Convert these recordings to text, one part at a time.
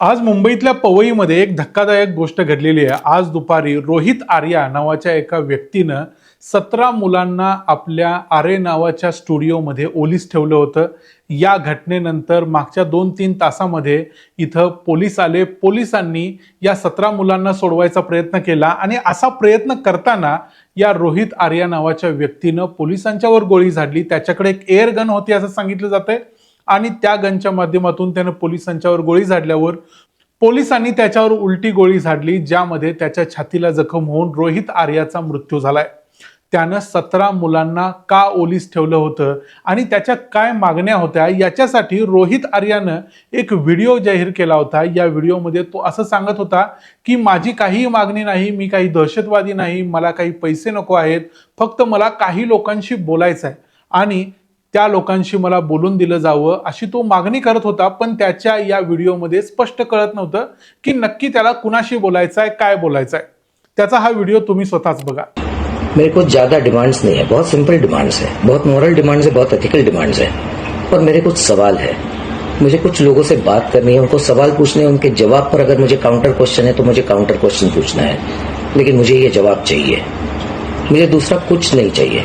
आज मुंबईतल्या पवईमध्ये एक धक्कादायक गोष्ट घडलेली आहे. आज दुपारी रोहित आर्या नावाच्या एका व्यक्तीनं सतरा मुलांना आपल्या आरे नावाच्या स्टुडिओमध्ये ओलीस ठेवलं होतं. या घटनेनंतर मागच्या दोन तीन तासामध्ये इथं पोलीस आले. पोलिसांनी या सतरा मुलांना सोडवायचा प्रयत्न केला आणि असा प्रयत्न करताना या रोहित आर्या नावाच्या व्यक्तीनं पोलिसांच्यावर गोळी झाडली. त्याच्याकडे एक एअर गन होती असं सांगितलं जातंय. आणि त्या गनच्या माध्यमातून त्यानं पोलिसांच्यावर गोळी झाडल्यावर पोलिसांनी त्याच्यावर उलटी गोळी झाडली ज्यामध्ये त्याच्या छातीला जखम होऊन रोहित आर्याचा मृत्यू झालाय. त्यानं सतरा मुलांना का ओलीस ठेवलं होतं आणि त्याच्या काय मागण्या होत्या याच्यासाठी रोहित आर्यानं एक व्हिडिओ जाहीर केला होता. या व्हिडिओमध्ये तो असं सांगत होता की माझी काहीही मागणी नाही मी काही दहशतवादी नाही मला काही पैसे नको आहेत फक्त मला काही लोकांशी बोलायचं आहे आणि त्या लोकांशी मला बोलून दिलं जावं अशी तो मागणी करत होता पण त्याच्या या व्हिडिओमध्ये स्पष्ट कळत नव्हतं की नक्की त्याला कुणाशी बोलायचं आहे काय बोलायचं आहे त्याचा हा व्हिडिओ तुम्ही स्वतःच बघा. मेरे को ज्यादा डिमांड्स नहीं है बहुत सिंपल डिमांड्स है बहुत मॉरल डिमांड्स है बहुत एथिकल डिमांड्स है पर मेरे कुछ सवाल है। मुझे कुछ लोगों से बात करनी है उनको सवाल पूछने हैं उनके जवाब पर अगर मुझे काउंटर क्वेश्चन है तो मुझे काउंटर क्वेश्चन पूछना है। लेकिन मुझे ये जवाब चाहिए। मुझे दूसरा कुछ नहीं चाहिए।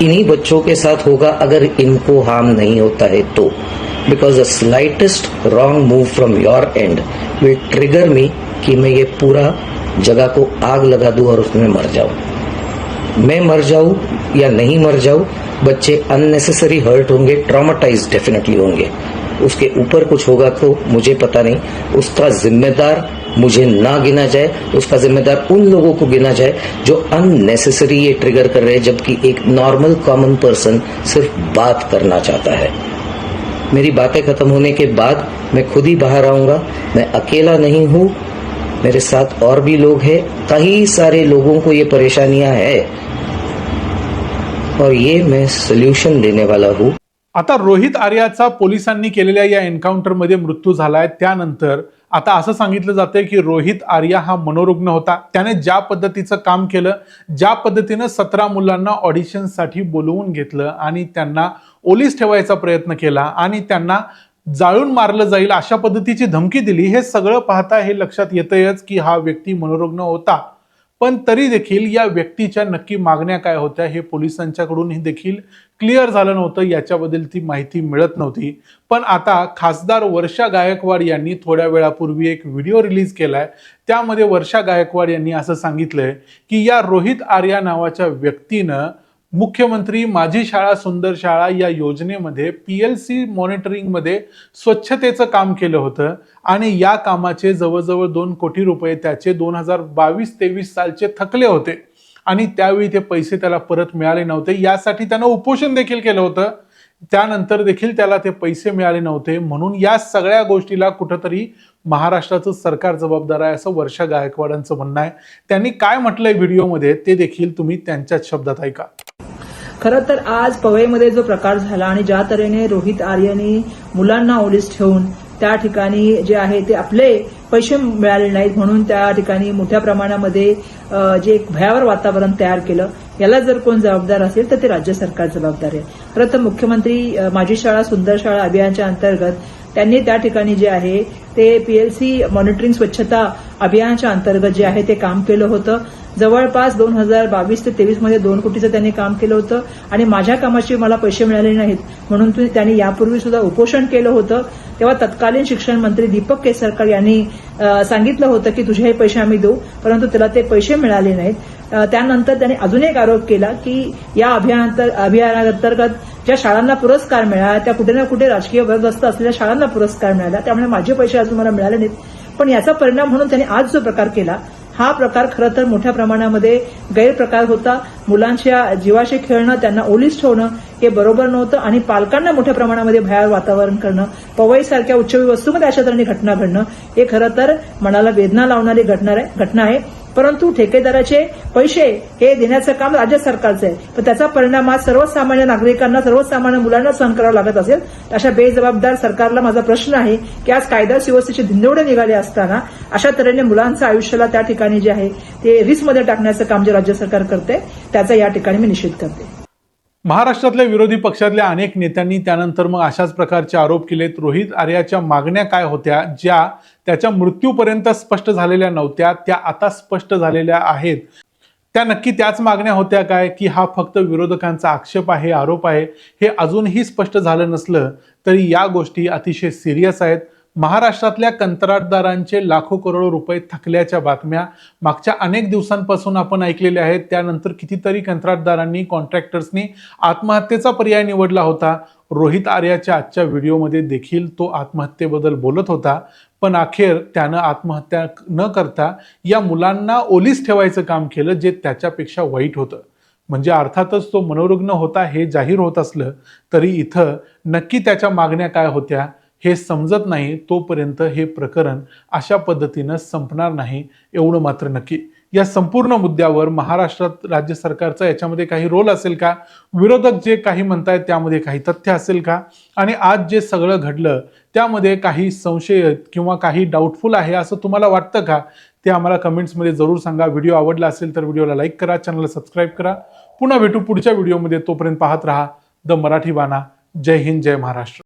इन्हीं बच्चों के साथ होगा, अगर इनको हार्म नहीं होता है तो। Because the slightest wrong move from your end will trigger me कि मैं ये पूरा जगह को आग लगा दूँ और उसमें मर जाऊँ। मैं मर जाऊँ या नहीं मर जाऊँ, बच्चे अननेसेसरी हर्ट होंगे ट्रामाटाइज डेफिनेटली होंगे। उसके ऊपर कुछ होगा तो मुझे पता नहीं। उसका जिम्मेदार मुझे ना गिना जाए, उसका जिम्मेदार उन लोगों को गिना जाए जो अननेसेसरी ये ट्रिगर कर रहे हैं, जबकि एक नॉर्मल कॉमन पर्सन सिर्फ़ बात करना चाहता है। मेरी बातें खत्म होने के बाद मैं खुद ही बाहर आऊँगा, मैं अकेला नहीं हूँ, मेरे साथ और भी लोग हैं, कई सारे लोगों को ये परेशानियाँ है। और ये मैं सोल्यूशन देने वाला हूँ। आता रोहित आर्याचा पोलिसांनी केलेल्या या एन्काउंटरमध्ये मृत्यू झालाय, त्यानंतर आता असं सांगितलं जातंय की रोहित आर्या हा मनोरुग्ण होता. त्याने ज्या पद्धतीचं काम केलं ज्या पद्धतीनं सतरा मुलांना ऑडिशनसाठी बोलवून घेतलं आणि त्यांना ओलीस ठेवायचा प्रयत्न केला आणि त्यांना जाळून मारलं जाईल अशा पद्धतीची धमकी दिली हे सगळं पाहता हे लक्षात येतंयच की हा व्यक्ती मनोरुग्ण होता. पण तरी देखील या व्यक्तीच्या नक्की मागण्या काय होत्या हे पोलिसांच्याकडून देखील क्लिअर झालं नव्हतं याच्याबद्दल ती माहिती मिळत नव्हती. पण आता खासदार वर्षा गायकवाड यांनी थोड्या वेळापूर्वी एक व्हिडिओ रिलीज केलाय. त्यामध्ये वर्षा गायकवाड यांनी असं सांगितलंय की या रोहित आर्या नावाच्या व्यक्तीनं मुख्यमंत्री माझी शाळा सुंदर शाळा या योजनेमध्ये पी एल सी मॉनिटरिंगमध्ये स्वच्छतेचं काम केलं होतं आणि या कामाचे जवळजवळ दोन कोटी रुपये त्याचे दोन हजार बावीस तेवीस सालचे थकले होते. आणि त्यावेळी ते पैसे त्याला परत मिळाले नव्हते. यासाठी त्यानं उपोषण देखील केलं होतं. त्यानंतर देखील त्याला ते पैसे मिळाले नव्हते. म्हणून या सगळ्या गोष्टीला कुठंतरी महाराष्ट्राचं सरकार जबाबदार आहे असं वर्षा गायकवाडांचं म्हणणं आहे. त्यांनी काय म्हटलंय व्हिडिओमध्ये ते देखील तुम्ही त्यांच्याच शब्दात ऐका. खरं तर आज पवईमध्ये जो प्रकार झाला आणि ज्या तऱ्हेने रोहित आर्यने मुलांना ओलीस ठेवून त्या ठिकाणी जे आहे ते आपले पैसे मिळाले नाहीत म्हणून त्या ठिकाणी मोठ्या प्रमाणामध्ये जे एक भयावर वातावरण तयार केलं. याला जर कोण जबाबदार असेल तर ते राज्य सरकार जबाबदार आहे. खरं तर मुख्यमंत्री माझी शाळा सुंदर शाळा अभियानाच्या अंतर्गत त्यांनी त्या ठिकाणी जे आहे ते पीएलसी मॉनिटरिंग स्वच्छता अभियानाच्या अंतर्गत जे आहे ते काम केलं होतं. जवळपास दोन हजार बावीस ते तेवीसमध्ये दोन कोटीचं त्यांनी काम केलं होतं आणि माझ्या कामाचे मला पैसे मिळाले नाहीत म्हणून त्यांनी यापूर्वी सुद्धा उपोषण केलं होतं. तेव्हा तत्कालीन शिक्षण मंत्री दीपक केसरकर यांनी सांगितलं होतं की तुझे हे पैसे आम्ही देऊ परंतु त्याला ते पैसे मिळाले नाहीत. त्यानंतर त्यांनी अजून एक आरोप केला की या अभियानांतर्गत ज्या शाळांना पुरस्कार मिळाला त्या कुठे ना कुठे राजकीय वर्गस्त असलेल्या शाळांना पुरस्कार मिळाला. त्यामुळे माझे पैसे अजून मला मिळाले नाहीत. पण याचा परिणाम म्हणून त्यांनी आज जो प्रकार केला हा प्रकार खरं तर मोठ्या प्रमाणामध्ये गैरप्रकार होता. मुलांच्या जीवाशी खेळणं त्यांना ओलीस ठेवणं हे बरोबर नव्हतं आणि पालकांना मोठ्या प्रमाणामध्ये भयार वातावरण करणं पवईसारख्या उच्चवी वस्तूमध्ये अशा तऱ्हेने घटना घडणं हे खरं तर मनाला वेदना लावणारी घटना आहे घटना आहे. परंतु ठेकेदाराचे पैसे हे देण्याचं काम राज्य सरकारचं आहे. पण त्याचा परिणाम आज सर्वसामान्य नागरिकांना सर्वसामान्य मुलांना सहन करावा लागत असेल. तर अशा बेजबाबदार सरकारला माझा प्रश्न आहे की आज कायदा सुव्यवस्थेचे धिंडवडे निघाले असताना अशा तऱ्हेने मुलांचं आयुष्याला त्या ठिकाणी जे आहे ते रिस्कमध्ये टाकण्याचं काम जे राज्य सरकार करते त्याचा या ठिकाणी मी निषेध करते. महाराष्ट्रातल्या विरोधी पक्षातल्या अनेक नेत्यांनी त्यानंतर मग अशाच प्रकारचे आरोप केलेत. रोहित आर्याच्या मागण्या काय होत्या? ज्या त्याच्या मृत्यूपर्यंत स्पष्ट झालेल्या नव्हत्या त्या आता स्पष्ट झालेल्या आहेत. त्या नक्की त्याच मागण्या होत्या काय? की हा फक्त विरोधकांचा आक्षेप आहे आरोप आहे हे अजूनही स्पष्ट झालं नसलं तरी या गोष्टी अतिशय सिरियस आहेत. महाराष्ट्रातल्या कंत्राटदारांचे लाखो करोड रुपये थकल्याच्या बातम्या मागच्या अनेक दिवसांपासून आपण ऐकलेल्या आहेत. त्यानंतर कितीतरी कंत्राटदारांनी कॉन्ट्रॅक्टर्सनी आत्महत्येचा पर्याय निवडला होता. रोहित आर्याच्या आजच्या व्हिडिओमध्ये देखील तो आत्महत्येबद्दल बोलत होता. पण अखेर त्यानं आत्महत्या न करता या मुलांना ओलीस ठेवायचं काम केलं जे त्याच्यापेक्षा वाईट होतं. म्हणजे अर्थातच तो मनोरुग्ण होता हे जाहीर होत असलं तरी इथं नक्की त्याच्या मागण्या काय होत्या? हे समजत नाही तोपर्यंत हे प्रकरण अशा पद्धतीनं संपणार नाही एवढं मात्र नक्की. या संपूर्ण मुद्द्यावर महाराष्ट्रात राज्य सरकारचा याच्यामध्ये काही रोल असेल का? विरोधक जे काही म्हणतायत त्यामध्ये काही तथ्य असेल का? आणि आज जे सगळं घडलं त्यामध्ये काही संशय आहेत किंवा काही डाऊटफुल आहे असं तुम्हाला वाटतं का? ते आम्हाला कमेंट्समध्ये जरूर सांगा. व्हिडिओ आवडला असेल तर व्हिडिओला लाईक करा चॅनलला सबस्क्राईब करा. पुन्हा भेटू पुढच्या व्हिडिओमध्ये. तोपर्यंत पाहत राहा. द मराठी बाणा. जय हिंद जय महाराष्ट्र.